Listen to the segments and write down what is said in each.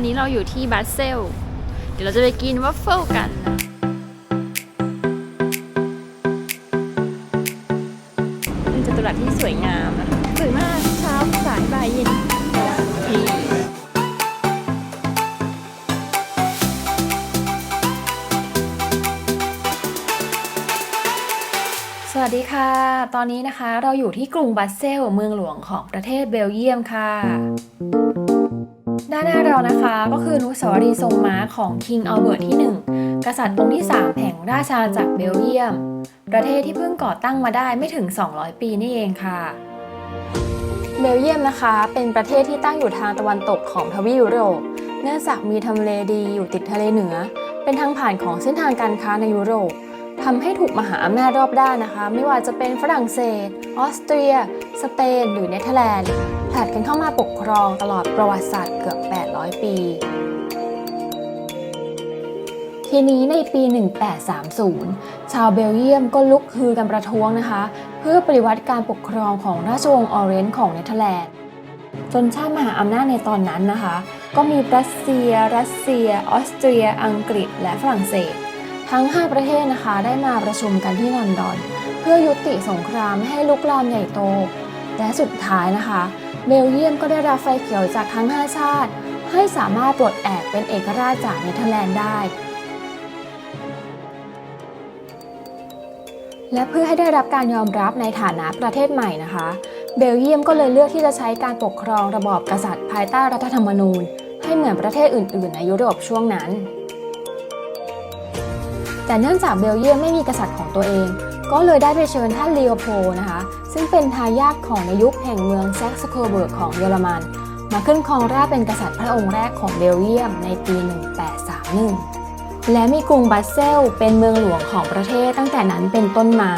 อนนี้เราอยู่ที่บัสเซล เดี๋ยวเราจะไปกินวัฟเฟิลกันเป็นจัตุรัสที่สวยงามนะคะสวยมากเช้าสายบ่ายเย็นสวัสดีค่ะ ตอนนี้นะคะเราอยู่ที่กรุงบัสเซล เมืองหลวงของประเทศเบลเยียมค่ะ ด้านหน้าเรานะคะก็คือนุสาวรีย์ทรงม้าของ King Albert ที่ 1 กษัตริย์องค์ที่ 3 แห่งราชอาณาจักรเบลเยียม ประเทศที่เพิ่งก่อตั้งมาได้ไม่ถึง 200 ปีนี่เองค่ะ เบลเยียมนะคะ เป็นประเทศที่ตั้งอยู่ทางตะวันตกของทวีปยุโรป เนื่องจากมีทำเลดีอยู่ติดทะเลเหนือ เป็นทางผ่านของเส้นทางการค้าในยุโรปทำให้ถูกมหาอำนาจรอบด้านนะคะ ไม่ว่าจะเป็นฝรั่งเศส ออสเตรีย สเปน หรือเนเธอร์แลนด์ ผลัดกันเข้ามาปกครองตลอดประวัติศาสตร์เกือบ 800 ปี ทีนี้ในปี 1830 ชาวเบลเยียมก็ลุกฮือกันประท้วงนะคะ เพื่อปฏิวัติการปกครองของราชวงศ์ออเรนจ์ของเนเธอร์แลนด์จนชาติมหาอำนาจในตอนนั้นนะคะ ก็มีรัสเซีย รัสเซีย ออสเตรีย อังกฤษ และฝรั่งเศส ทั้ง 5 ประเทศนะคะได้มาประชุมกันที่ลอนดอน เพื่อยุติสงครามให้ลุกลามใหญ่โต และสุดท้ายนะคะ เบลเยียมก็ได้รับไฟเขียวจากทั้ง 5 ชาติ ให้สามารถปลดแอกเป็นเอกราชจากเนเธอร์แลนด์ได้ และเพื่อให้ได้รับการยอมรับในฐานะประเทศใหม่นะคะ เบลเยียมก็เลยเลือกที่จะใช้การปกครองระบอบกษัตริย์ภายใต้รัฐธรรมนูญ ให้เหมือนประเทศอื่น ๆ ในยุโรปช่วงนั้น แต่เนื่องจากเบลเยียมไม่มีกษัตริย์ของตัวเอง ก็เลยได้ไปเชิญท่านลีโอโพนะคะ ซึ่งเป็นทายาทของในยุคแห่งเมืองแซกซ์โคเบิร์กของเยอรมัน มาขึ้นครองราชเป็นกษัตริย์พระองค์แรกของเบลเยียมในปี 1831 และมีกรุงบัสเซลเป็นเมืองหลวงของประเทศตั้งแต่นั้นเป็นต้นมา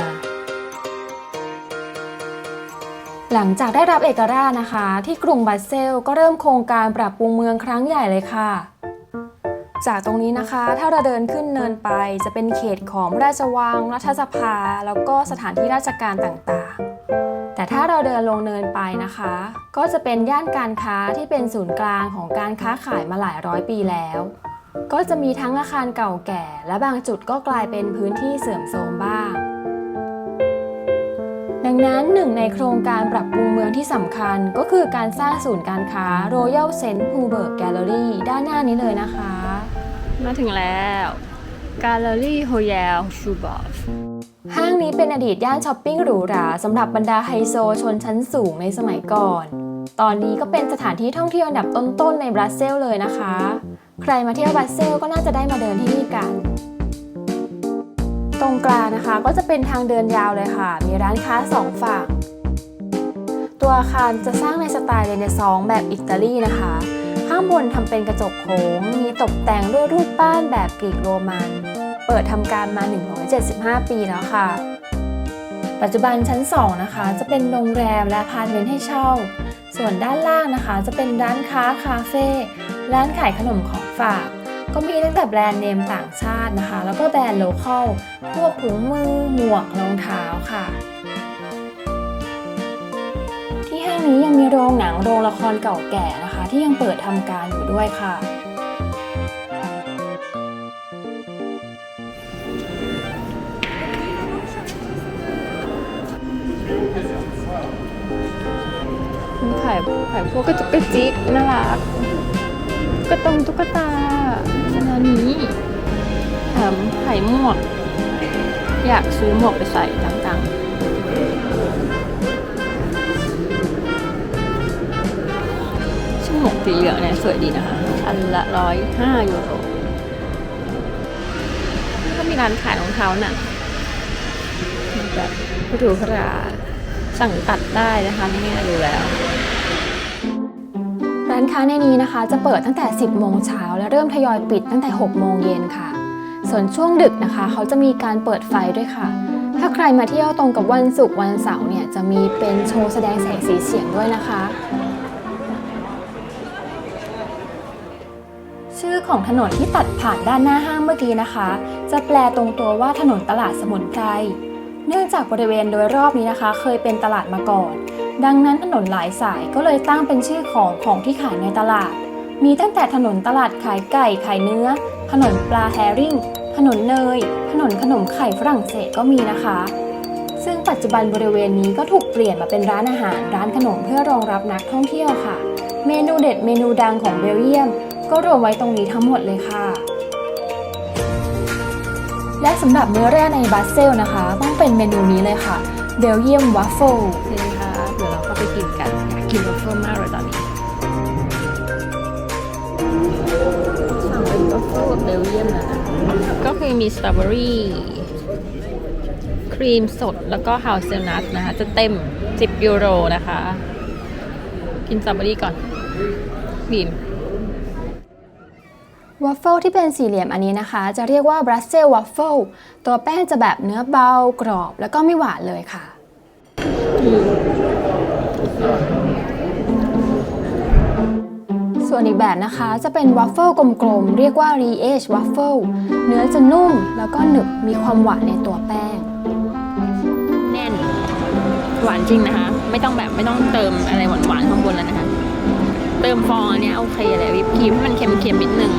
หลังจากได้รับเอกราชนะคะ ที่กรุงบัสเซลก็เริ่มโครงการปรับปรุงเมืองครั้งใหญ่เลยค่ะ จากตรงนี้นะคะ ถ้าเราเดินขึ้นเนินไปจะเป็นเขตของพระราชวัง รัฐสภา แล้วก็สถานที่ราชการต่างๆ แต่ถ้าเราเดินลงเนินไปนะคะ ก็จะเป็นย่านการค้าที่เป็นศูนย์กลางของการค้าขายมาหลายร้อยปีแล้ว ก็จะมีทั้งอาคารเก่าแก่ และบางจุดก็กลายเป็นพื้นที่เสื่อมโทรมบ้าง ดังนั้นหนึ่งในโครงการปรับปรุงเมืองที่สำคัญก็คือการสร้างศูนย์การค้า Royal St. Hubert Gallery ด้านหน้านี้เลยนะคะ มาถึงแล้ว Gallery Royal Schubert ห้างนี้เป็นอดีตย่านช้อปปิ้งหรูหราสำหรับบรรดาไฮโซชนชั้นสูงในสมัยก่อน ตอนนี้ก็เป็นสถานที่ท่องเที่ยวอันดับต้นๆในบรัสเซลเลยนะคะ ใครมาเที่ยวบรัสเซลก็น่าจะได้มาเดินที่นี่กัน ตรงกลางนะคะก็จะเป็นทางเดินยาวเลยค่ะ มีร้านค้าสองฝั่ง ตัวอาคารจะสร้างในสไตล์เรเนซองส์แบบอิตาลีนะคะ ข้างบนทำเป็นกระจกโค้ง มีตกแต่งด้วยรูปปั้นแบบกรีกโรมัน เปิดทำการมา 175 ปีแล้วค่ะ ปัจจุบันชั้น 2 นะคะ จะเป็นโรงแรมและพาร์ตเมนต์ให้เช่า ส่วนด้านล่างนะคะ จะเป็นร้านค้าคาเฟ่ ร้านขายขนมของฝาก ก็มีตั้งแต่แบรนด์เนมต่างชาตินะคะ แล้วก็แบรนด์โลเคอล พวกถุงมือ หมวก รองเท้าค่ะที่ห้างนี้ยังมีโรงหนัง โรงละครเก่าแก่นะคะ ที่ยังเปิดทำการอยู่ด้วยค่ะมีขายขายพวกกระจุกกระจิกน่ารักกระตงตุ๊กตาขนาดนี้แถมขายหมวก อยากซื้อหมวกไปใส่ต่างๆ หมกสีเหลืองเนี่ยสวยดีนะคะ อันละร้อยห้ายูโรแล้วก็มีร้านขายรองเท้าหนังแบบผู้ถูกราสั่งตัดได้นะคะนี่ดูแล้วร้านค้าในนี้นะคะจะเปิดตั้งแต่ 10 โมงเช้าและเริ่มทยอยปิดตั้งแต่ 6 โมงเย็นค่ะ ส่วนช่วงดึกนะคะ เขาจะมีการเปิดไฟด้วยค่ะ ถ้าใครมาเที่ยวตรงกับวันศุกร์วันเสาร์เนี่ยจะมีเป็นโชว์แสดงแสงสีเสียงด้วยนะคะ ชื่อของถนนที่ตัดผ่านด้านหน้าห้างเมื่อกี้นะคะ จะแปลตรงตัวว่าถนนตลาดสมุนไพร เนื่องจากบริเวณโดยรอบนี้นะคะ เคยเป็นตลาดมาก่อน ดังนั้นถนนหลายสายก็เลยตั้งเป็นชื่อของของที่ขายในตลาด มีตั้งแต่ถนนตลาดขายไก่ขายเนื้อ ถนนปลาแฮริ่งถนนเนย ถนนขนมไข่ฝรั่งเศสก็มีนะคะ ซึ่งปัจจุบันบริเวณนี้ก็ถูกเปลี่ยนมาเป็นร้านอาหาร ร้านขนมเพื่อรองรับนักท่องเที่ยวค่ะ เมนูเด็ดเมนูดังของเบลเยียม ก็รวมไว้ตรงนี้ทั้งหมดเลยค่ะ และสำหรับมื้อแรกในบรัสเซลส์นะคะ ต้องเป็นเมนูนี้เลยค่ะเบลเยียมวัฟเฟิลนี่ค่ะเดี๋ยวเราก็ไปกินกันอยากกินวัฟเฟิลมากเลยตอนนี้สั่งเป็นวัฟเฟิลเบลเยียมนะก็คือมีสตรอเบอรี่ครีมสดแล้วก็ฮาวเซลนัทนะคะ จะเต็ม 10 ยูโรนะคะ กินสตรอเบอรี่ก่อนบีม วัฟเฟิลที่เป็นสี่เหลี่ยมอันนี้นะคะ จะเรียกว่าบรัสเซลวัฟเฟิลตัวแป้งจะแบบเนื้อเบากรอบ แล้วก็ไม่หวานเลยค่ะ ส่วนอีกแบบนะคะจะเป็นวัฟเฟิลกลมๆ เรียกว่า r e a g e waffle เนื้อจะนุ่มแล้วก็หนึบมีความหวานในตัวแป้ง แน่น หวานจริงนะคะ ไม่ต้องแบบไม่ต้องเติมอะไรหวานๆข้างบนแล้วนะคะ เติมฟองอันเนี้ยโอเคเลยวิปครีมให้มันเค็มๆนิดนึง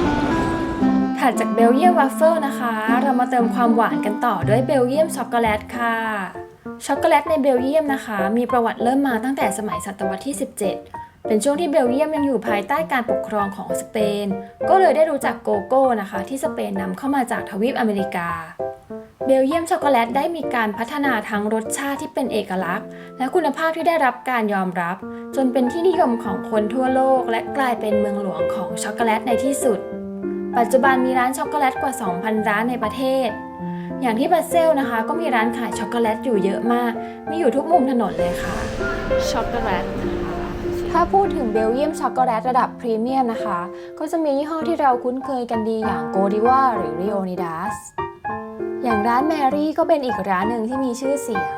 ถัดจากเบลเยียมวัฟเฟิลนะคะ เรามาเติมความหวานกันต่อด้วยเบลเยียมช็อกโกแลตค่ะช็อกโกแลตในเบลเยียมนะคะ มีประวัติเริ่มมาตั้งแต่สมัยศตวรรษที่ 17 เป็นช่วงที่เบลเยียมยังอยู่ภายใต้การปกครองของสเปน ก็เลยได้รู้จักโกโก้นะคะ ที่สเปนนำเข้ามาจากทวีปอเมริกา เบลเยียมช็อกโกแลตได้มีการพัฒนาทั้งรสชาติที่เป็นเอกลักษณ์ และคุณภาพที่ได้รับการยอมรับ จนเป็นที่นิยมของคนทั่วโลก และกลายเป็นเมืองหลวงของช็อกโกแลตในที่สุด ปัจจุบันมีร้านช็อกโกแลตกว่า 2,000 ร้านในประเทศ อย่างที่บรัสเซลนะคะ ก็มีร้านขายช็อกโกแลตอยู่เยอะมาก มีอยู่ทุกมุมถนนเลยค่ะ ช็อกโกแลตถ้าพูดถึงเบลเยียมช็อกโกแลตระดับพรีเมียมนะคะ ก็จะมียี่ห้อที่เราคุ้นเคยกันดีอย่างโกดิว่าหรือริโอนิดาสอย่างร้านแมรี่ก็เป็นอีกร้านหนึ่งที่มีชื่อเสียง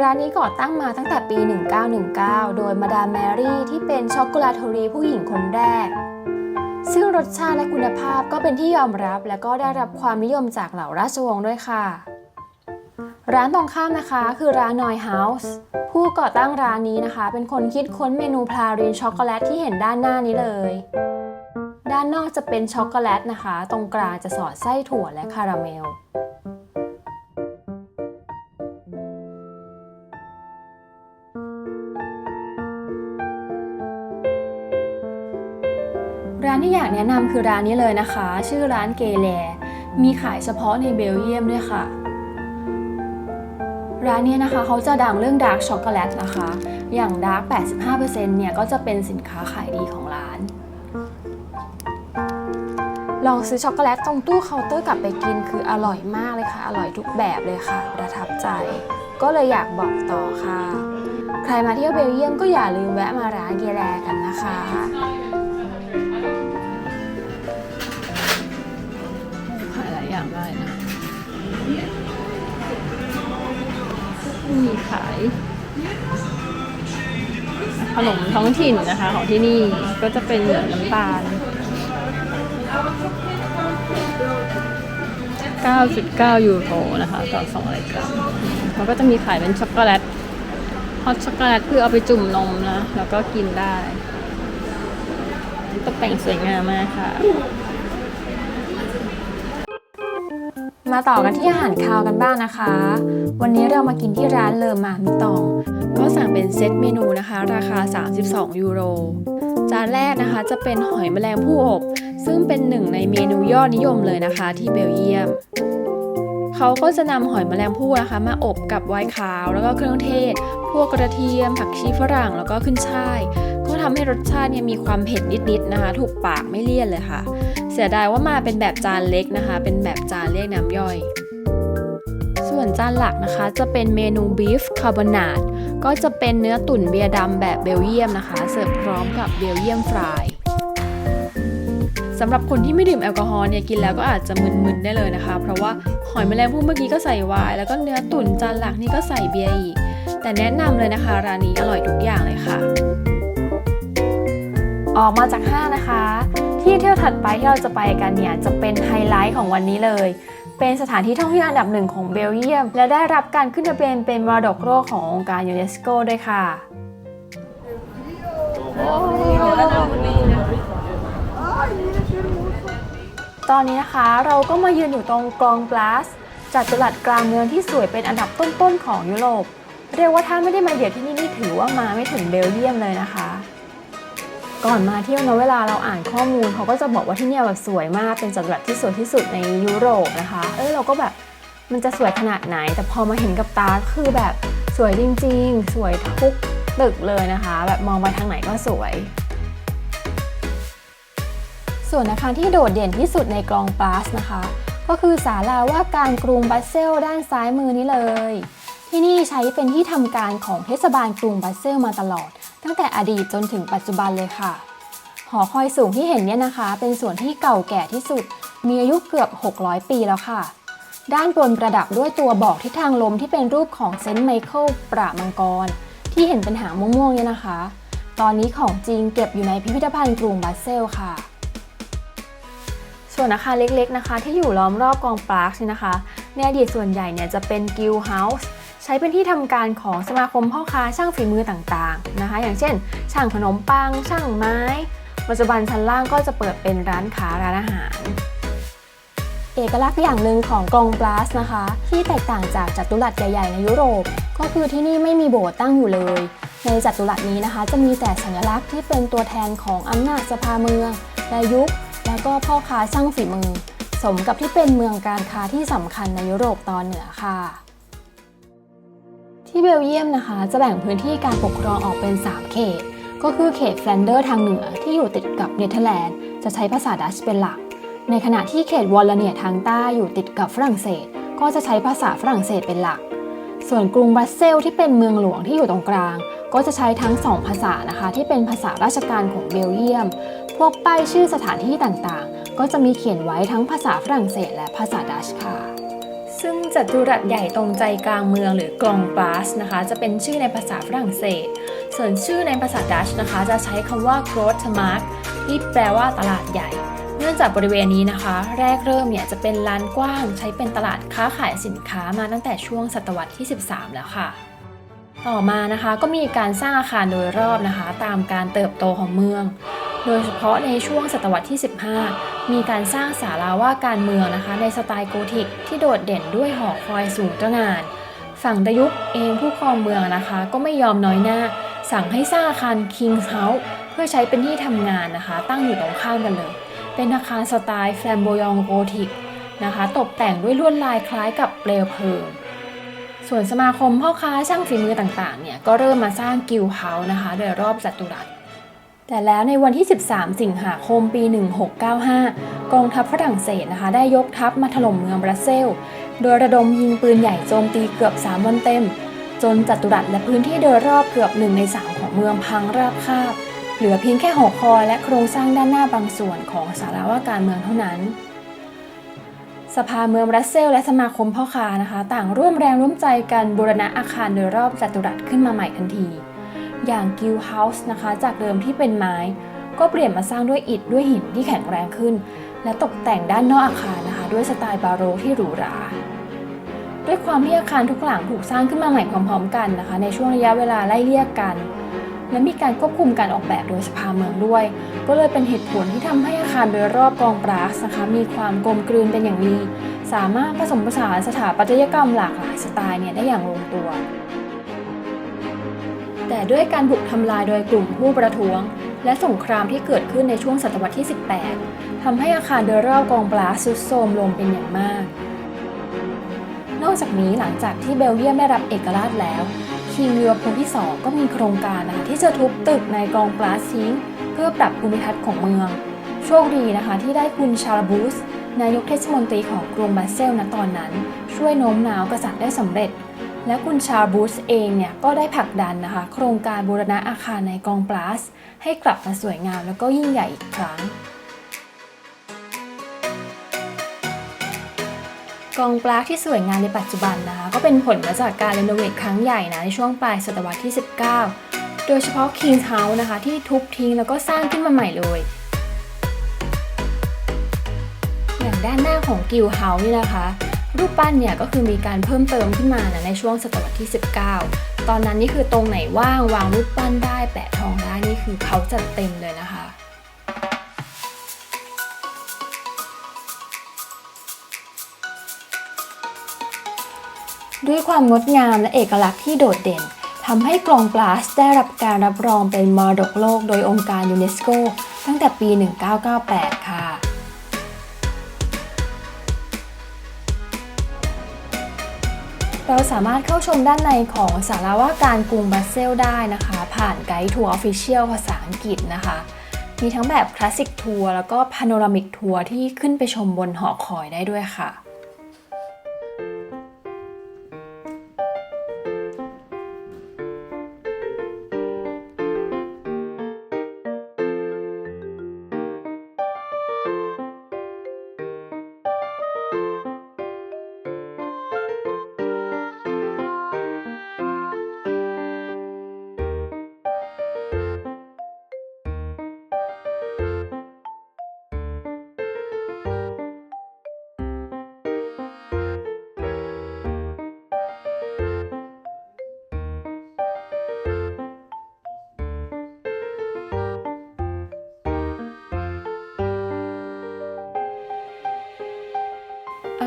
ร้านนี้ก่อตั้งมาตั้งแต่ปี 1919 โดยมาดามแมรี่ที่เป็นช็อกโกแลตทรีผู้หญิงคนแรก ซึ่งรสชาติและคุณภาพก็เป็นที่ยอมรับ และก็ได้รับความนิยมจากเหล่าราชวงศ์ด้วยค่ะ ร้านตรงข้ามนะคะคือร้านนอยเฮาส์ผู้ก่อตั้งร้านนี้นะคะ เป็นคนคิดค้นเมนูพลารินช็อกโกแลตที่เห็นด้านหน้านี้เลย ด้านนอกจะเป็นช็อกโกแลตนะคะ ตรงกลางจะสอดไส้ถั่วและคาราเมล ที่อยากแนะนำคือร้านนี้เลยนะคะ ชื่อร้านเกแลมีขายเฉพาะในเบลเยียมด้วยค่ะ ร้านนี้นะคะเขาจะดังเรื่องดาร์กช็อกโกแลตนะคะ อย่างดาร์ก85%เนี่ยก็จะเป็นสินค้าขายดีของร้าน ลองซื้อช็อกโกแลตตรงตู้เคาน์เตอร์กลับไปกินคืออร่อยมากเลยค่ะ อร่อยทุกแบบเลยค่ะ ประทับใจ ก็เลยอยากบอกต่อค่ะ ใครมาเที่ยวเบลเยียมก็อย่าลืมแวะมาร้านเกแลกันนะคะ มีขาย ขนมท้องถิ่นนะคะ ของที่นี่ก็จะเป็นเหมือนน้ำตาล 9.9 ยูโรนะคะ ต่อ2รายการแล้วก็จะมีขายเป็นช็อกโกแลตฮอตช็อกโกแลตคือเอาไปจุ่มนมนะ แล้วก็กินได้ ตกแต่งสวยงามมากค่ะ มาต่อกันที่อาหารคาวกันบ้างนะคะ วันนี้เรามากินที่ร้านเลอมามิตอง ก็สั่งเป็นเซตเมนูนะคะ ราคา 32 ยูโร จานแรกนะคะจะเป็นหอยแมลงภู่อบ ซึ่งเป็นหนึ่งในเมนูยอดนิยมเลยนะคะ ที่เบลเยียม เขาก็จะนำหอยแมลงภู่นะคะ มาอบกับไวน์ขาว แล้วก็เครื่องเทศ พวกกระเทียม ผักชีฝรั่ง แล้วก็ขึ้นช่าย ก็ทำให้รสชาติเนี่ยมีความเผ็ดนิดๆนะคะ ถูกปากไม่เลี่ยนเลยค่ะ สียดายว่ามาเป็นแบบจานเล็กนะคะ เป็นแบบจานเรียกน้ำย่อย ส่วนจานหลักนะคะจะเป็นเมนูบีฟคาร์บอนาดก็จะเป็นเนื้อตุ๋นเบียร์ดำแบบเบลเยียมนะคะ เสิร์ฟพร้อมกับเบลเยียมฟรายสำหรับคนที่ไม่ดื่มแอลกอฮอล์เนี่ยกินแล้วก็อาจจะมึนๆได้เลยนะคะ เพราะว่าหอยแมลงภู่เมื่อกี้ก็ใส่ไวน์แล้วก็เนื้อตุ๋นจานหลักนี่ก็ใส่เบียร์อีก แต่แนะนำเลยนะคะร้านนี้อร่อยทุกอย่างเลยค่ะ ออกมาจากห้างนะคะ ที่เที่ยวถัดไปที่เราจะไปกันเนี่ยจะเป็นไฮไลท์ของวันนี้เลย เป็นสถานที่ท่องเที่ยวอันดับหนึ่งของเบลเยียม และได้รับการขึ้นทะเบียนเป็นมรดกโลกขององค์การยูเนสโกด้วยค่ะตอนนี้นะคะเราก็มายืนอยู่ตรงกรองกลาสจัตุรัสกลางเมืองที่สวยเป็นอันดับต้นๆของยุโรป เรียกว่าถ้าไม่ได้มาเหยียบที่นี่นี่ถือว่ามาไม่ถึงเบลเยียมเลยนะคะ ก่อนมาเที่ยวเนะเวลาเราอ่านข้อมูลเขาก็จะบอกว่าที่เนี่ยแบบสวยมากเป็นจัตุรัสที่สวยที่สุดในยุโรปนะคะ เออเราก็แบบมันจะสวยขนาดไหน แต่พอมาเห็นกับตาคือแบบสวยจริง ๆ สวยทุกตึกเลยนะคะ แบบมองไปทางไหนก็สวย ส่วนอาคารที่โดดเด่นที่สุดในกรองปลาสนะคะ ก็คือศาลาว่าการกรุงบัสเซลด้านซ้ายมือนี้เลย ที่นี่ใช้เป็นที่ทำการของเทศบาลกรุงบัสเซลมาตลอด ตั้งแต่อดีตจนถึงปัจจุบันเลยค่ะ หอคอยสูงที่เห็นเนี่ยนะคะ เป็นส่วนที่เก่าแก่ที่สุด มีอายุเกือบ 600 ปีแล้วค่ะ ด้านบนประดับด้วยตัวบอกทิศทางลมที่เป็นรูปของเซนต์ไมเคิลประมังกร ที่เห็นเป็นหางม่วงๆเนี่ยนะคะ ตอนนี้ของจริงเก็บอยู่ในพิพิธภัณฑ์กรุงบัสเซลค่ะส่วนอาคารเล็กๆนะคะที่อยู่ล้อมรอบกองปราร์คเนี่ยนะคะในอดีตส่วนใหญ่เนี่ยจะเป็นกิลด์เฮาส์ ช้เป็นที่ทำการของสมาคมพ่อค้าช่างฝีมือต่างๆนะคะ อย่างเช่น ช่างขนมปัง ช่างไม้ ปัจจุบันชั้นล่างก็จะเปิดเป็นร้านค้าร้านอาหาร เอกลักษณ์อย่างหนึ่งของกรงปลาสนะคะ ที่แตกต่างจากจัตุรัสใหญ่ๆในยุโรป ก็คือที่นี่ไม่มีโบสถ์ตั้งอยู่เลย ในจัตุรัสนี้นะคะ จะมีแต่สัญลักษณ์ที่เป็นตัวแทนของอำนาจสภาเมืองและยุคแล้วก็พ่อค้าช่างฝีมือ สมกับที่เป็นเมืองการค้าที่สำคัญในยุโรปตอนเหนือค่ะ ที่เบลเยียมนะคะจะแบ่งพื้นที่การปกครองออกเป็น 3 เขต ก็คือเขตแฟลนเดอร์ทางเหนือที่อยู่ติดกับเนเธอร์แลนด์จะใช้ภาษาดัชเป็นหลัก ในขณะที่เขตวอลเนียทางใต้อยู่ติดกับฝรั่งเศส ก็จะใช้ภาษาฝรั่งเศสเป็นหลัก ส่วนกรุงบรัสเซลที่เป็นเมืองหลวงที่อยู่ตรงกลาง ก็จะใช้ทั้งสองภาษานะคะ ที่เป็นภาษาราชการของเบลเยียม พวกป้ายชื่อสถานที่ต่างๆ ก็จะมีเขียนไว้ทั้งภาษาฝรั่งเศส และภาษาดัชค่ะ ซึ่งจัตุรัสใหญ่ตรงใจกลางเมืองหรือกลองปาสนะคะ จะเป็นชื่อในภาษาฝรั่งเศส ส่วนชื่อในภาษาดัชนะคะ จะใช้คำว่า g r o t m a r k ที่แปลว่าตลาดใหญ่ เนื่องจากบริเวณนี้นะคะ แรกเริ่มเนี่ยจะเป็นลานกว้าง ใช้เป็นตลาดค้าขายสินค้ามาตั้งแต่ช่วงศตวรรษที่ 13 แล้วค่ะต่อมานะคะก็มีการสร้างอาคารโดยรอบนะคะ ตามการเติบโตของเมือง โดยเฉพาะในช่วงศตวรรษที่ 15 มีการสร้างศาลาว่าการเมืองนะคะ ในสไตล์โกธิกที่โดดเด่นด้วยหอคอยสูงตระหง่าน ฝั่งดยุคเองผู้ครองเมืองนะคะ ก็ไม่ยอมน้อยหน้า สั่งให้สร้างอาคาร King's House เพื่อใช้เป็นที่ทำงานนะคะ ตั้งอยู่ตรงข้ามกันเลย เป็นอาคารสไตล์แฟลมโบยองโกธิกนะคะตกแต่งด้วยลวดลายคล้ายกับเปลวเพลิง ส่วนสมาคมพ่อค้าช่างฝีมือต่างๆเนี่ยก็เริ่มมาสร้างกิลเฮาส์นะคะ โดยรอบจัตุรัส แต่แล้วในวันที่ 13 สิงหาคมปี 1695 กองทัพฝรั่งเศสนะคะ ได้ยกทัพมาถล่มเมืองบรัสเซล โดยระดมยิงปืนใหญ่โจมตีเกือบ 3 วันเต็ม จนจัตุรัสและพื้นที่โดยรอบเกือบ1ใน 3 ของเมืองพังราบคาบ เหลือเพียงแค่หอคอและโครงสร้างด้านหน้าบางส่วนของสาราว่าการเมืองเท่านั้น สภาเมืองบรัสเซล และสมาคมพ่อค้านะคะ ต่างร่วมแรงร่วมใจกันบูรณะอาคารโดยรอบจัตุรัสขึ้นมาใหม่ทันที อย่างกิลเฮาส์นะคะ จากเดิมที่เป็นไม้ ก็เปลี่ยนมาสร้างด้วยอิฐด้วยหินที่แข็งแรงขึ้น และตกแต่งด้านนอกอาคารนะคะ ด้วยสไตล์บาโรกที่หรูหราด้วยความที่อาคารทุกหลังถูกสร้างขึ้นมาใหม่พร้อมๆกันนะคะ ในช่วงระยะเวลาไล่เลี่ยกัน และมีการควบคุมการออกแบบโดยสภาเมืองด้วย ก็เลยเป็นเหตุผลที่ทำให้อาคารโดยรอบกองปราสนะคะมีความกลมกลืนเป็นอย่างดี สามารถผสมผสานสถาปัตยกรรมหลากหลายสไตล์เนี่ยได้อย่างลงตัว แต่ด้วยการบุกทำลายโดยกลุ่มผู้ประท้วง และสงครามที่เกิดขึ้นในช่วงศตวรรษที่ 18 ทำให้อาคารโดยรอบกองปราสุดโทรมลงเป็นอย่างมาก นอกจากนี้หลังจากที่เบลเยียมได้รับเอกราชแล้ว คิงเรือพงที่ 2 ก็มีโครงการนะคะที่จะทุบตึกในกองปราสทิ้งเพื่อปรับภูมิทัศน์ของเมือง โชคดีนะคะที่ได้คุณชาลบูสนายกเทศมนตรีของกรุงบรัสเซลณตอนนั้น ช่วยโน้มน้าวกษัตริย์ได้สำเร็จ และคุณชาบูสเองเนี่ยก็ได้ผลักดันนะคะ โครงการบูรณะอาคารในกองปราส ให้กลับมาสวยงามแล้วก็ยิ่งใหญ่อีกครั้ง กองปลาที่สวยงามในปัจจุบันนะคะ ก็เป็นผลมาจากการรีโนเวทครั้งใหญ่นะในช่วงปลายศตวรรษที่ 19 โดยเฉพาะ King's House นะคะ ที่ทุบทิ้งแล้วก็สร้างขึ้นมาใหม่เลยอย่างด้านหน้าของ Guild House นี่นะคะ รูปปั้นเนี่ยก็คือมีการเพิ่มเติมขึ้นมานะในช่วงศตวรรษที่ 19 ตอนนั้นนี่คือตรงไหนว่างวางรูปปั้นได้แปะทองได้นี่คือเขาจัดเต็มเลยนะคะด้วยความงดงามและเอกลักษณ์ที่โดดเด่นทำให้กลองกลาสได้รับการรับรองเป็นมรดกโลกโดยองค์การยูเนสโกตั้งแต่ปี 1998 ค่ะ เราสามารถเข้าชมด้านในของสาราว่าการกรุงบรัสเซลได้นะคะ ผ่านไกด์ทัวร์ออฟฟิเชียลภาษาอังกฤษนะคะ มีทั้งแบบคลาสสิกทัวร์แล้วก็พาโนรามิกทัวร์ที่ขึ้นไปชมบนหอคอยได้ด้วยค่ะ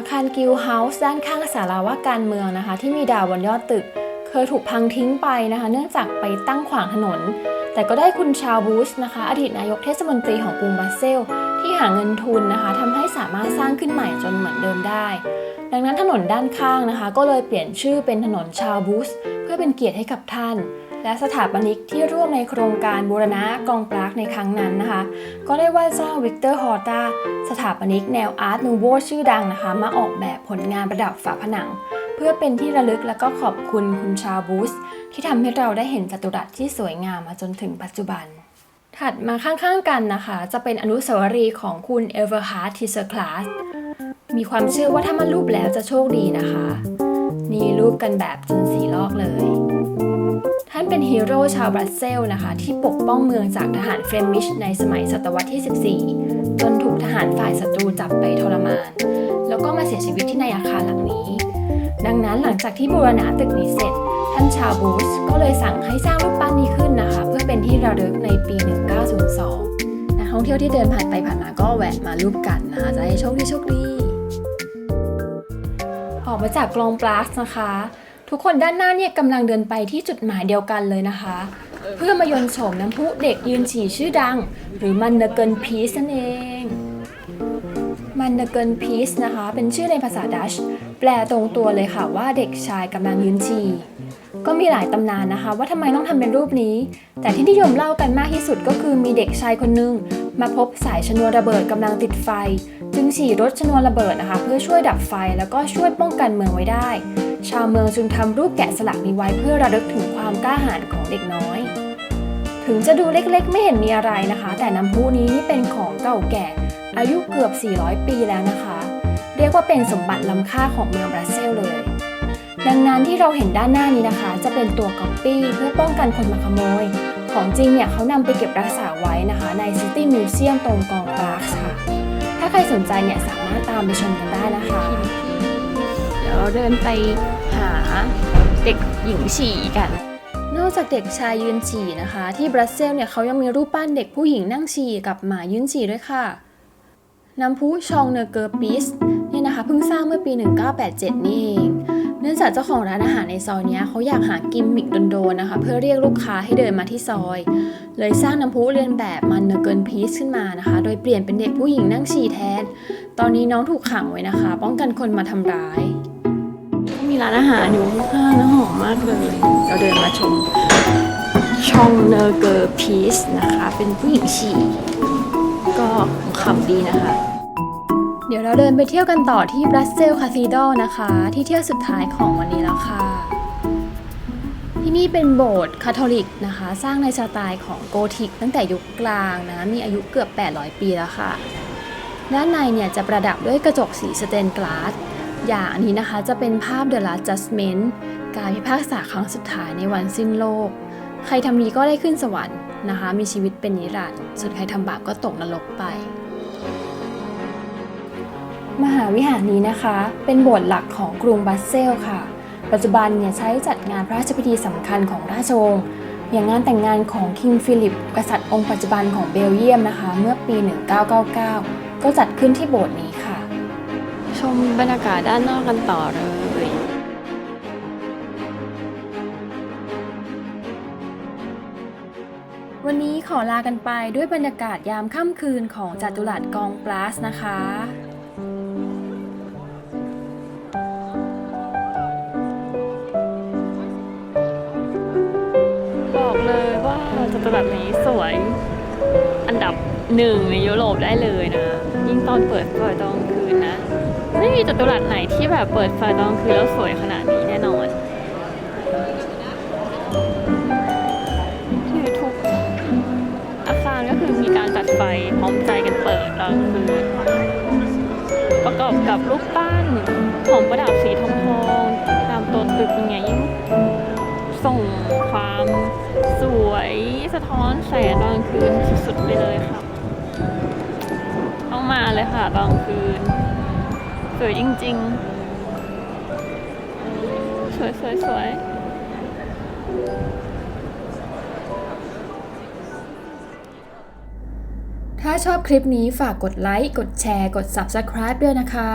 คารกิลเฮาส์ด้านข้างสาราว่าการเมืองนะคะ ที่มีดาวบนยอดตึก เคยถูกพังทิ้งไปนะคะ เนื่องจากไปตั้งขวางถนน แต่ก็ได้คุณชาวบูสนะคะ อดีตนายกเทศมนตรีของกรุงบรัสเซล ที่หาเงินทุนนะคะทำให้สามารถสร้างขึ้นใหม่จนเหมือนเดิมได้ ดังนั้นถนนด้านข้างนะคะ ก็เลยเปลี่ยนชื่อเป็นถนนชาวบูสเพื่อเป็นเกียรติให้กับท่าน และสถาปนิกที่ร่วมในโครงการบูรณะกองปรากในครั้งนั้นนะคะ ก็ได้ว่าจ้างวิกเตอร์ฮอร์ตาสถาปนิกแนวอาร์ตนูโวชื่อดังนะคะ มาออกแบบผลงานประดับฝาผนัง เพื่อเป็นที่ระลึกและก็ขอบคุณคุณชาบูส ที่ทำให้เราได้เห็นจัตุรัสที่สวยงามมาจนถึงปัจจุบันถัดมาข้างๆกันนะคะ จะเป็นอนุสาวรีย์ของคุณเอเวอร์ฮาร์ดทิเซอร์คลาสมีความเชื่อว่าถ้ามารูปแล้วจะโชคดีนะคะ นี่รูปกันแบบจนสีลอกเลย ท่านเป็นฮีโร่ชาวบรัสเซลนะคะ ที่ปกป้องเมืองจากทหารเฟรมิชในสมัยศตวรรษที่ 14 จนถูกทหารฝ่ายศัตรูจับไปทรมาน แล้วก็มาเสียชีวิตที่ในอาคารหลังนี้ ดังนั้นหลังจากที่บูรณะตึกนี้เสร็จ ท่านชาวบูสก็เลยสั่งให้สร้างรูปปั้นนี้ขึ้นนะคะ เพื่อเป็นที่ระลึกในปี 1902นักท่องเที่ยวที่เดินผ่านไปผ่านมาก็แวะมารูปกันนะคะจะให้โชคดีโชคดีออกมาจากกลองปลาสนะคะ ทุกคนด้านหน้าเนี่ยกำลังเดินไปที่จุดหมายเดียวกันเลยนะคะ เพื่อมาโยนโฉมน้ำพุเด็กยืนฉี่ชื่อดัง หรือมันเดเกินพีสนั่นเองมันเดเกินพีสนะคะ เป็นชื่อในภาษาดัช แปลตรงตัวเลยค่ะว่าเด็กชายกำลังยืนฉี่ก็มีหลายตำนานนะคะ ว่าทำไมต้องทำเป็นรูปนี้ แต่ที่นิยมเล่ากันมากที่สุดก็คือมีเด็กชายคนหนึงมาพบสายชนวนระเบิดกำลังติดไฟ จึงฉี่รถชนวนระเบิดนะคะ เพื่อช่วยดับไฟแล้วก็ช่วยป้องกันเมืองไว้ได้ ชาวเมืองจึงทำรูปแกะสลักนี้ไว้เพื่อระลึกถึงความกล้าหาญของเด็กน้อย ถึงจะดูเล็กๆ ไม่เห็นมีอะไรนะคะ แต่น้ำพุนี้นี่เป็นของเก่าแก่ อายุเกือบ 400 ปีแล้วนะคะ เรียกว่าเป็นสมบัติล้ำค่าของเมืองบรัสเซลเลย ดังนั้นที่เราเห็นด้านหน้านี้นะคะ จะเป็นตัวก๊อปปี้เพื่อป้องกันคนมาขโมย ของจริงเนี่ยเขานำไปเก็บรักษาไว้นะคะ ใน City Museum ตรงกองปราร์ค่ะ ถ้าใครสนใจเนี่ยสามารถตามไปชมกันได้นะคะ ยวเราเดินไปหาเด็กหญิงฉี่กัน นอกจากเด็กชายยืนฉี่นะคะ ที่บรัสเซลเนี่ยเขายังมีรูปปั้นเด็กผู้หญิงนั่งฉี่กับหมายืนฉี่ด้วยค่ะน้ำพุชองเนอร์เกอร์ปิสเนี่ยนะคะเพิ่งสร้างเมื่อปี 1987 นี่เองเนื่องจากเจ้าของร้านอาหารในซอยนี้เขาอยากหากิมมิคโดนๆนะคะ เพื่อเรียกลูกค้าให้เดินมาที่ซอย เลยสร้างน้ำพุเรียนแบบมันเนอร์เกินพีซขึ้นมานะคะ โดยเปลี่ยนเป็นเด็กผู้หญิงนั่งฉี่แทน ตอนนี้น้องถูกขังไว้นะคะ ป้องกันคนมาทำร้าย มีร้านอาหารอยู่ข้างๆนะหอมมากเลย เราเดินมาชมชองเนอร์เกอร์พีซนะคะ เป็นผู้หญิงฉี่ก็ขำดีนะคะ เดี๋ยวเราเดินไปเที่ยวกันต่อที่บรัสเซลคาธีดอลนะคะ ที่เที่ยวสุดท้ายของวันนี้แล้วค่ะ ที่นี่เป็นโบสถ์คาทอลิกนะคะ สร้างในสไตล์ของโกธิก ตั้งแต่ยุคกลางนะ มีอายุเกือบ 800 ปีแล้วค่ะ ด้านในเนี่ยจะประดับด้วยกระจกสีสเตนกลาส อย่างอันนี้นะคะจะเป็นภาพ The Last Judgment การพิพากษาครั้งสุดท้ายในวันสิ้นโลก ใครทำดีก็ได้ขึ้นสวรรค์นะคะ มีชีวิตเป็นนิรันดร์ส่วนใครทำบาปก็ตกนรกไป มหาวิหารนี้นะคะ เป็นโบสถ์หลักของกรุงบรัสเซลค่ะ ปัจจุบันเนี่ยใช้จัดงานพระราชพิธีสำคัญของราชวงศ์อย่างงานแต่งงานของคิงฟิลิป กษัตริย์องค์ปัจจุบันของเบลเยียมนะคะ เมื่อปี 1999 ก็จัดขึ้นที่โบสถ์นี้ค่ะ มบรรยากาศด้านนอกกันต่อเลยวันนี้ขอลากันไปด้วยบรรยากาศยามค่ำคืนของจัตุรัสกองปลาสนะคะ บอกเลยว่าจัตุรัสนี้สวยอันดับหนึ่งในยุโรปได้เลยนะ ยิ่งตอนเปิดเปิดตอนคืนนะ ไม่มีจัตุรัสไหนที่แบบเปิดไฟตอนคืนแล้วสวยขนาดนี้แน่นอนคือทุกอาคารก็คือมีการจัดไฟพร้อมใจกันเปิดตอนคืนประกอบกับรูปปั้นของประดับสีทองทองๆตามตัวตึกอย่างเงี้ยยิ่งส่งความสวยสะท้อนแสงตอนคืนสุดๆไปเลยค่ะ ต้องมาเลยค่ะตอนคืน วยจริง ๆ สวยสวยสวยถ้าชอบคลิปนี้ฝากกดไลค์ กดแชร์ กด Subscribe ด้วยนะคะ